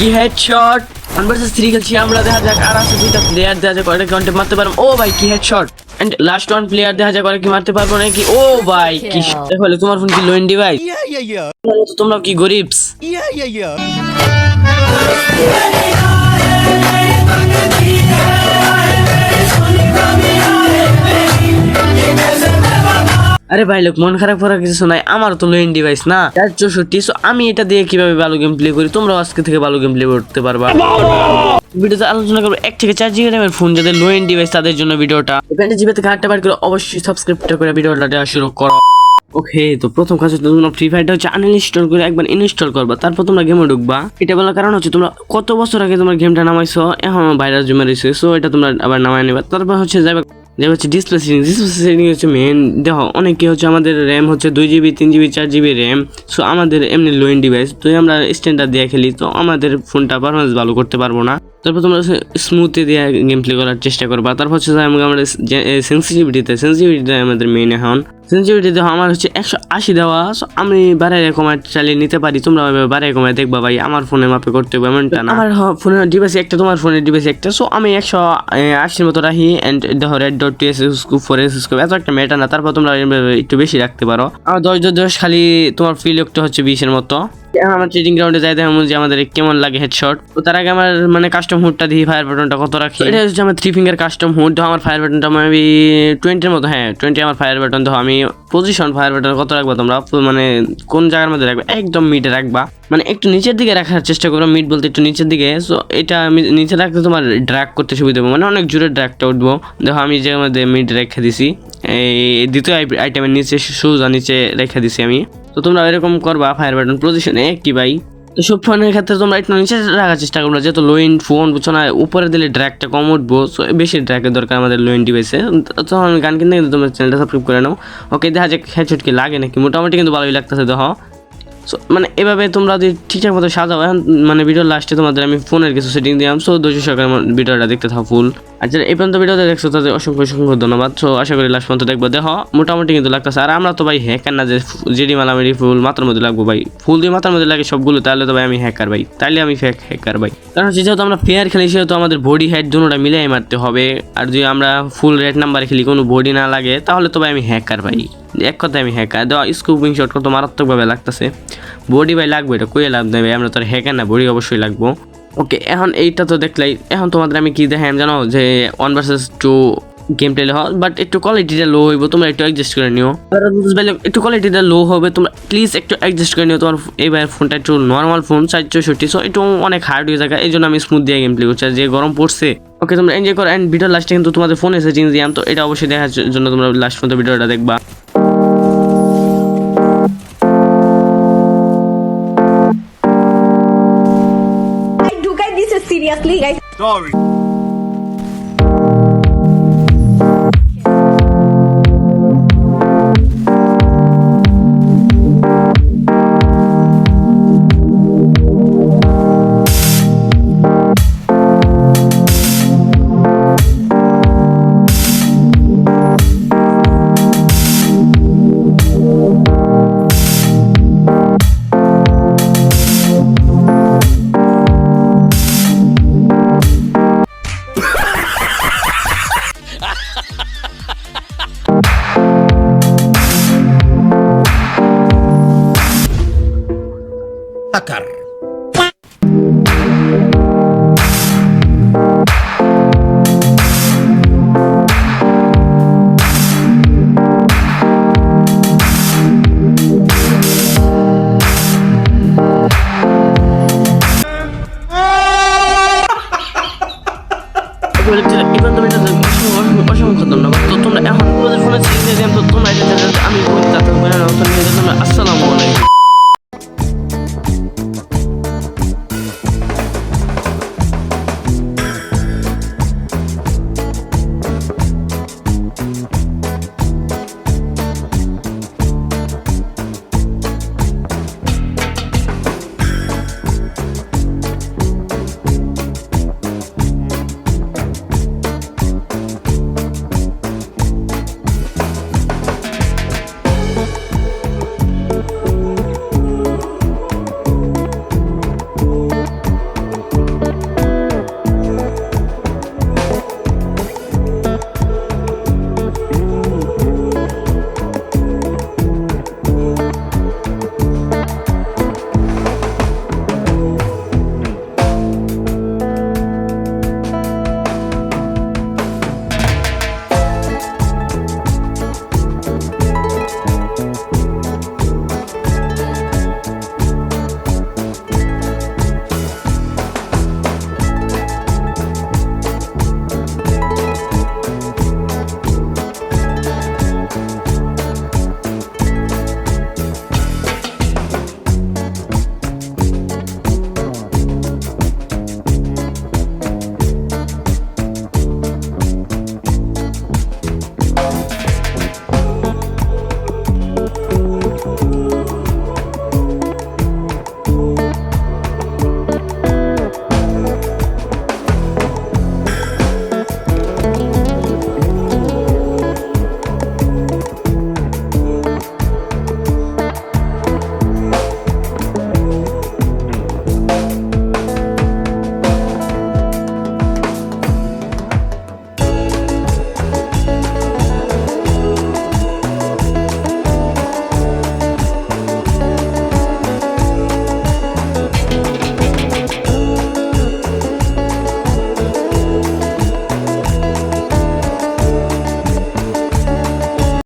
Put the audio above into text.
কি headshot one versus three খেলছি আমরা দেখা যাক আর আছে দুইটা প্লেয়ার দেখা যাক কয়টা কন্টে মারতে পারব ও ভাই কি headshot and last one player দেখা যাক ওরা কি মারতে পারব নাকি ও ভাই কি. দেখো তোমার ফোন কি লোয়েন ডিভাইস. তোমরা কি গরিবস Yeah, yeah, yeah. আরে ভাই, লোক, মন খারাপ করার কিছু নাই। আমার তো লোয়েন ডিভাইস না। চার চৌষট্টি সো আমি এটা দিয়ে কীভাবে ভালো গেম প্লে করি? তোমরাও আজকে থেকে ভালো গেম প্লে করতে পারবা। ভিডিওতে আলোচনা করব এক থেকে চার জিবি র্যামের ফোন যাদের লো এন্ড ডিভাইস তাদের জন্য ভিডিওটা। এখানে জিবি থেকে বার করে অবশ্যই সাবস্ক্রাইবটা করে ভিডিওটা দেওয়া শুরু করো। ওকে, তো প্রথম কাজ হচ্ছে তোমরা ফ্রি ফায়ারটা হচ্ছে আনইনস্টল করে একবার ইনস্টল করবা। তারপর তোমরা গেমে ঢুকবা। এটা বলার কারণ হচ্ছে তোমরা কত বছর আগে তোমার গেমটা নামাইছো? এখন ভাইরাস জমে রয়েছে সো এটা তোমরা আবার নামাই নেবা। তারপর হচ্ছে যাবে যে হচ্ছে ডিসপ্লে সেটিং ডিসপ্লে সেটিং হচ্ছে মেন দেখো অনেকে হচ্ছে আমাদের র্যাম হচ্ছে দুই জিবি তিন জিবি চার জিবি র্যাম সো আমাদের এমনি লোয়েন ডিভাইস তো আমরা স্ট্যান্ডার্ড দিয়ে খেলি, তো আমাদের ফোনটা পারফরমেন্স ভালো করতে পারব না। তারপর তোমরা স্মুথে দিয়ে গেম প্লে করার চেষ্টা করবা। তারপর হচ্ছে আমরা সেন্সিটিভিটিতে সেন্সিটিভিটিটা আমাদের মেন এখন। সেন্সিটিভিটি দেখো, আমার হচ্ছে একশো আশি দেওয়া আমি বাড়াই কমায় চালিয়ে নিতে পারি, তোমরা বাড়াই কমায় দেখবা ভাই, আমার ফোনে মাপে করতে হবে, এমনটা না। আমার ফোনের ডিভাইস একটা, তোমার ফোনের ডিভাইস একটা সো আমি একশো আশির মতো রাখি অ্যান্ড দেখো red dot two X scope four X scope এত একটা মেটা না, তারপর তোমরা একটু বেশি রাখতে পারো। আমার দশ দশ খালি তোমার ফিল একটা হচ্ছে বিশের মতো। আমার ট্রেডিং গ্রাউন্ডে যাই, দেখো যে আমাদের কেমন লাগে হেডশট তো তার আগে আমার মানে কাস্টম হুডটা দিই ফায়ার বাটনটা কত রাখি? এটা হচ্ছে আমার থ্রি ফিঙ্গার কাস্টম হুড দেখো আমার ফায়ার বাটনটা আমি টোয়েন্টির মতো হ্যাঁ টোয়েন্টি আমার ফায়ার বাটন দেখো আমি পজিশন ফায়ার বাটন কত রাখব তোমরা? মানে কোন জায়গার মধ্যে রাখবে? একদম মিডে রাখবা। মানে একটু নিচের দিকে রাখার চেষ্টা করো মিড বলতে একটু নিচের দিকে। সো এটা আমি নিচে রাখতে তোমার ড্র্যাগ করতে সুবিধা মানে অনেক জোরে ড্র্যাগটা উঠবো। দেখো আমি যে মধ্যে মিড রেখে দিছি, এই দ্বিতীয় আইটেমের নিচে সোজা নিচে রেখে দিছি আমি। তো তোমরা এরকম করবা ফায়ার বাটন পজিশনে একই ভাই তো সব ফোনের ক্ষেত্রে তোমরা একটু নিচে রাখার চেষ্টা করব, যেহেতু লো ইন ফোন বুঝছ না, উপরে দিলে ড্র্যাগটা কম উঠবো বেশি ড্র্যাগের দরকার আমাদের লো ইন ডিভাইসে তো আমি গান কিনতে কিন্তু তোমরা চ্যানেলটা সাবস্ক্রাইব করে নাও। ওকে দেখা যাক হেডশট কি লাগে নাকি, মোটামুটি কিন্তু ভালোই লাগতেছে, দেখো। সো মানে এভাবে তোমরা যদি ঠিকঠাক মতো সাজাও, এখন মানে ভিডিওর লাস্টে তোমাদের আমি ফোনের কিছু সেটিং দিলাম সো দুশো সরকার ভিডিওটা দেখতে থাকো ফুল যারা এই পর্যন্ত ভিডিওতে দেখছ, তাদের অসংখ্য অসংখ্য ধন্যবাদ। সো আশা করি লাস্ট পর্যন্ত দেখব। দেখো, মোটামুটি কিন্তু লাগতেছে। আর আমরা তো ভাই হ্যাকার না যে জেডি মালামারি ফুল মাথার মধ্যে লাগবো ভাই। ফুল দিয়ে মাথার মধ্যে লাগে সবগুলো, তাহলে তো ভাই আমি হ্যাকার ভাই। তাহলে আমি ফেক হ্যাকার ভাই। কারণ হচ্ছে যেহেতু আমরা ফেয়ার খেলি, সেহেতু আমাদের বডি হেড দুটোটা মিলাই মারতে হবে। আর যদি আমরা ফুল রেড নাম্বার খেলি, কোনো বডি না লাগে, তাহলে তো ভাই আমি হ্যাকার ভাই। এক কথায় আমি হ্যাকার দেওয়া স্কুপিং শট কত মারাত্মকভাবে লাগতেছে। বডি ভাই লাগবে এটা কই লাভ নেই ভাই। আমরা তো হ্যাকার না বডি অবশ্যই লাগবো। ওকে এখন এইটা তো দেখলাই, এখন তোমাদের আমি কি দেখাই জানো যে one versus two game play হয় বাট একটু কোয়ালিটিটা লো হইব, তোমরা একটু অ্যাডজাস্ট করে নিও। একটু কোয়ালিটিটা লো হবে, তোমরা প্লিজ একটু অ্যাডজাস্ট করে নিও, তোমার এইবার ফোনটা একটু নর্মাল ফোন চার চৌষট্টি সো একটু অনেক হার্ড হয়ে যায় এই জন্য আমি স্মুথ দিয়ে গেম প্লে করছি যে গরম পড়ছে। ওকে তোমরা এনজয় করো অ্যান্ড ভিডিও লাস্টে কিন্তু তোমাদের ফোনে সেটিংস দিলাম, তো এটা অবশ্যই দেখার জন্য তোমরা লাস্ট পর্যন্ত ভিডিওটা দেখবা। seriously guys. Sorry. akar.